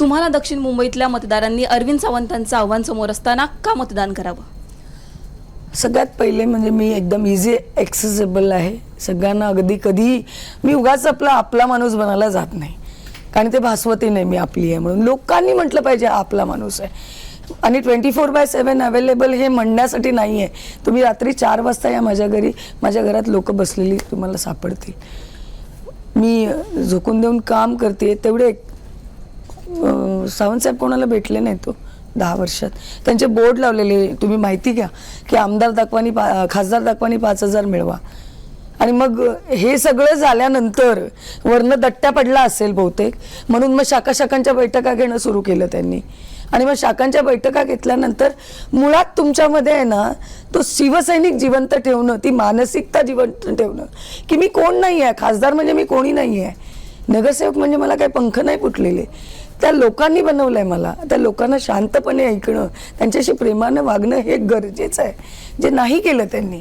तुम्हाला दक्षिण मुंबईतल्या मतदारांनी अरविंद सावंतांचं आव्हान समोर असताना का मतदान करावं? सगळ्यात पहिले म्हणजे मी एकदम इझी ॲक्सेसेबल आहे. सगळ्यांना अगदी कधी मी उगाच आपला आपला माणूस बनायला जात नाही. कारण ते भासवती नाही मी आपली आहे म्हणून. लोकांनी म्हटलं पाहिजे आपला माणूस आहे. आणि twenty four by seven available हे म्हणण्यासाठी नाही आहे तुम्ही रात्री चार वाजता या माझ्या घरी माझ्या घरात लोक बसलेली तुम्हाला सापडतील. मी झोकून देऊन काम करते तेवढे सावंतसाहेब कोणाला भेटले नाही तो हो, दहा वर्षात. त्यांचे बोर्ड लावलेले तुम्ही माहिती घ्या की आमदार दाखवानी पा खासदार दाखवानी पाच हजार मिळवा. आणि मग हे सगळं झाल्यानंतर वरनं दट्ट्या पडला असेल बहुतेक म्हणून मग शाखा शाखांच्या बैठका घेणं सुरू केलं त्यांनी. आणि मग शाखांच्या बैठका घेतल्यानंतर मुळात तुमच्यामध्ये आहे ना तो शिवसैनिक जिवंत ठेवणं ती मानसिकता जिवंत ठेवणं की मी कोण नाही आहे खासदार म्हणजे मी कोणी नाही आहे नगरसेवक म्हणजे मला काही पंख नाही फुटलेले. त्या लोकांनी बनवलंय मला. त्या लोकांना शांतपणे ऐकणं त्यांच्याशी प्रेमानं वागणं हे गरजेचं आहे. जे नाही केलं त्यांनी.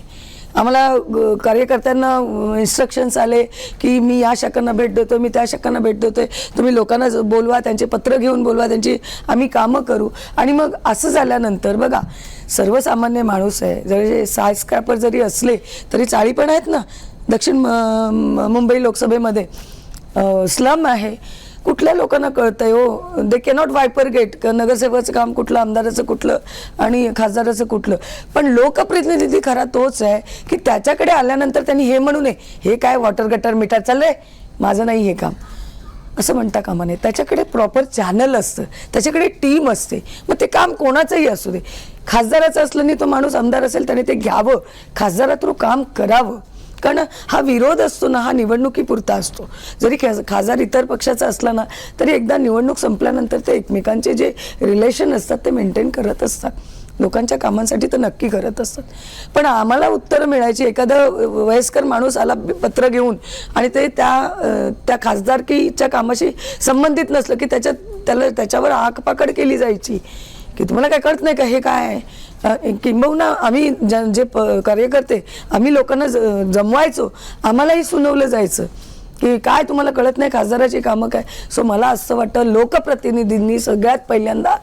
आम्हाला ग- कार्यकर्त्यांना इन्स्ट्रक्शन्स आले की मी या शाखांना भेट देतो मी त्या शाखांना भेट देतोय. तुम्ही लोकांना बोलवा त्यांचे पत्र घेऊन बोलवा त्यांची आम्ही कामं करू. आणि मग असं झाल्यानंतर बघा सर्वसामान्य माणूस आहे. जरी सायस्क्रॅपर जरी असले तरी चाळी पण आहेत ना. दक्षिण म- मुंबई लोकसभेमध्ये. स्लम आहे. कुठल्या लोकांना कळतंय हो? दे कॅनॉट वायपर गेट नगरसेवकाचं काम कुठलं आमदाराचं कुठलं आणि खासदाराचं कुठलं. पण लोकप्रतिनिधी खरा तोच आहे की त्याच्याकडे आल्यानंतर त्यांनी हे म्हणू नये. हे काय वॉटर गटर मिठा चाललंय? माझं नाही हे काम. असं म्हणता कामा नये. त्याच्याकडे प्रॉपर चॅनल असतं. त्याच्याकडे टीम असते. मग ते काम कोणाचंही असू दे. खासदाराचं असलं नाही तो माणूस आमदार असेल त्याने ते घ्यावं. खासदारा थ्रू काम करावं. कारण हा विरोध असतो ना हा निवडणुकीपुरता असतो. जरी खासदार इतर पक्षाचा असला ना तरी एकदा निवडणूक संपल्यानंतर ते एकमेकांचे जे रिलेशन असतात ते मेंटेन करत असतात. लोकांच्या कामांसाठी तर नक्की करत असतात. पण आम्हाला उत्तरं मिळायची एखादा वयस्कर माणूस आला पत्र घेऊन आणि ते त्या त्या खासदारकीच्या कामाशी संबंधित नसलं की त्याच्यात त्याला त्याच्यावर आकपाकड केली जायची. की तुम्हाला काय कळत नाही का? हे काय आहे? किंबहुना आम्ही जे प- कार्यकर्ते आम्ही लोकांना ज- जमवायचो आम्हालाही सुनवलं जायचं. की काय तुम्हाला कळत नाही खासदाराची कामं काय? सो मला असं वाटतं लोकप्रतिनिधींनी सगळ्यात पहिल्यांदा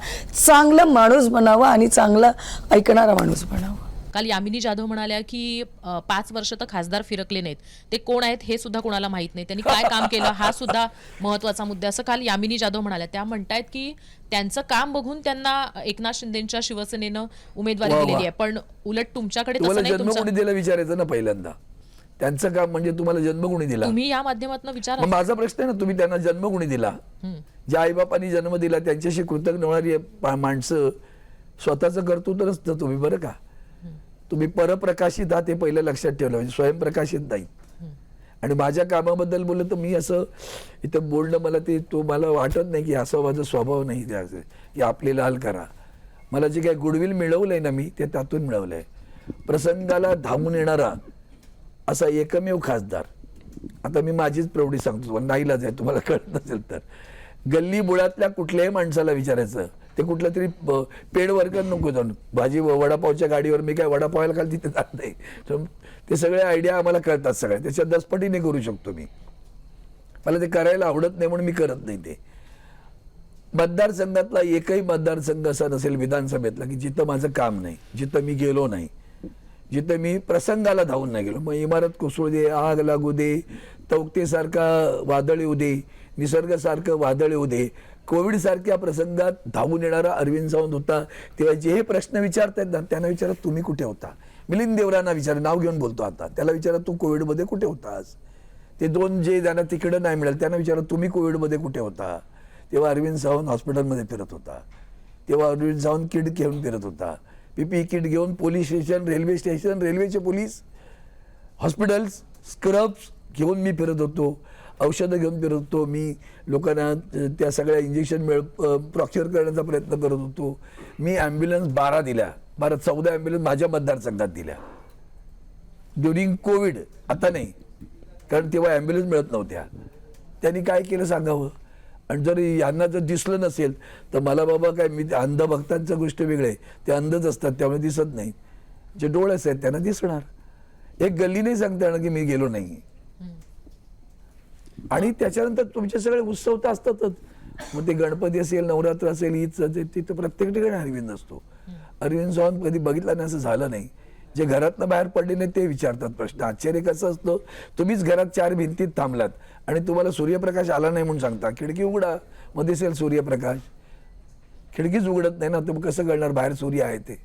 चांगलं माणूस बनावं आणि चांगला ऐकणारा माणूस बनावा. काल यामिनी जाधव म्हणाल्या की पाच वर्ष तर खासदार फिरकले नाहीत. ते कोण आहेत हे सुद्धा कोणाला माहीत नाही. त्यांनी काय काम केलं हा सुद्धा महत्त्वाचा मुद्दा. असं काल यामिनी जाधव म्हणाल्या. त्या म्हणतायत की त्यांचं काम बघून त्यांना एकनाथ शिंदेच्या शिवसेनेनं उमेदवारी. दिलेली आहे. पण उलट तुमच्याकडे तसं नाही तुमचं विचारायचं ना पहिल्यांदा. त्यांचं काम म्हणजे तुम्हाला जन्म कोणी दिला. तुम्ही या माध्यमातून विचारा. माझा प्रश्न आहे ना तुम्ही त्यांना जन्म कोणी दिला ज्या आईबापांनी जन्म दिला त्यांच्याशी कृतज्ञ होणारी माणसं स्वतःचं कर्तृत्व नसतं तुम्ही बरं का. तुम्ही परप्रकाशित आहात हे पहिलं लक्षात ठेवलं म्हणजे स्वयंप्रकाशित नाही. आणि माझ्या कामाबद्दल बोललं तर मी असं इथं बोलणं मला ते तो मला वाटत नाही की असं माझा स्वभाव नाही द्यायचं की आपले लाल करा. मला जे काही गुडविल आहे ना मी ते त्यातून मिळवलं आहे प्रसंगाला धावून येणारा असा एकमेव खासदार. आता मी माझीच प्रौढी सांगतो नाईलाज आहे तुम्हाला कळत नसेल तर. गल्ली बुळातल्या कुठल्याही माणसाला विचारायचं. ते कुठलं तरी पेड वर्कर नको जाऊन. भाजी वडापावच्या गाडीवर मी काय वडापावायला खाली तिथे जात नाही. ते सगळे आयडिया आम्हाला कळतात सगळ्या. त्याच्या दसपटीने करू शकतो मी. मला ते करायला आवडत नाही म्हणून मी करत नाही ते. मतदारसंघातला एकही मतदारसंघ असा नसेल विधानसभेतला की जिथं माझं काम नाही जिथं मी गेलो नाही जिथं मी प्रसंगाला धावून नाही गेलो. मग इमारत कोसळू दे आग लागू दे तौक्तेसारखा वादळ येऊ दे निसर्गासारखं वादळ येऊ दे. कोविडसारख्या प्रसंगात धावून येणारा अरविंद सावंत होता. तेव्हा जे हे प्रश्न विचारतायत ना त्यांना विचारा तुम्ही कुठे होता? मिलिंद देवरांना विचारा नाव घेऊन बोलतो आता. त्याला विचारा तू कोविडमध्ये कुठे होतास? ते दोन जे ज्यांना तिकडं नाही मिळालं त्यांना विचारा तुम्ही कोविडमध्ये कुठे होता? तेव्हा अरविंद सावंत हॉस्पिटलमध्ये फिरत होता. तेव्हा अरविंद सावंत किट घेऊन फिरत होता. पीपी किट घेऊन पोलीस स्टेशन रेल्वे स्टेशन रेल्वेचे पोलीस हॉस्पिटल्स स्क्रब्स घेऊन मी फिरत होतो. औषधं घेऊन फिरत होतो मी. लोकांना त्या सगळ्या इंजेक्शन मिळ प्रॉक्चर करण्याचा प्रयत्न करत होतो. मी ॲम्ब्युलन्स बारा दिल्या बारा चौदा ॲम्ब्युलन्स माझ्या मतदारसंघात दिल्या. ड्युरिंग कोविड आता नाही. कारण तेव्हा ॲम्ब्युलन्स मिळत नव्हत्या. त्यांनी काय केलं सांगावं? आणि जर यांना जर दिसलं नसेल तर मला बाबा काय मी अंधभक्तांचं गोष्ट गोष्ट वेगळे ते अंधच असतात त्यामुळे दिसत नाही. जे डोळेच आहेत त्यांना दिसणार. एक गल्ली नाही सांगता येणार की मी गेलो नाही आणि त्याच्यानंतर तुमचे सगळे उत्सव तर असतातच. मग ते गणपती असेल नवरात्र असेल ईद तिथं प्रत्येक ठिकाणी अरविंद असतो. अरविंद सावंत कधी बघितला नाही असं झालं नाही. जे घरातनं बाहेर पडले नाही ते विचारतात प्रश्न. आश्चर्य कसं असतं? तुम्हीच घरात चार भिंतीत थांबलात आणि तुम्हाला सूर्यप्रकाश आला नाही म्हणून सांगता. खिडकी उघडा मग दिसेल सूर्यप्रकाश. खिडकीच उघडत नाही ना तुम्ही कसं कळणार बाहेर सूर्य आहे ते?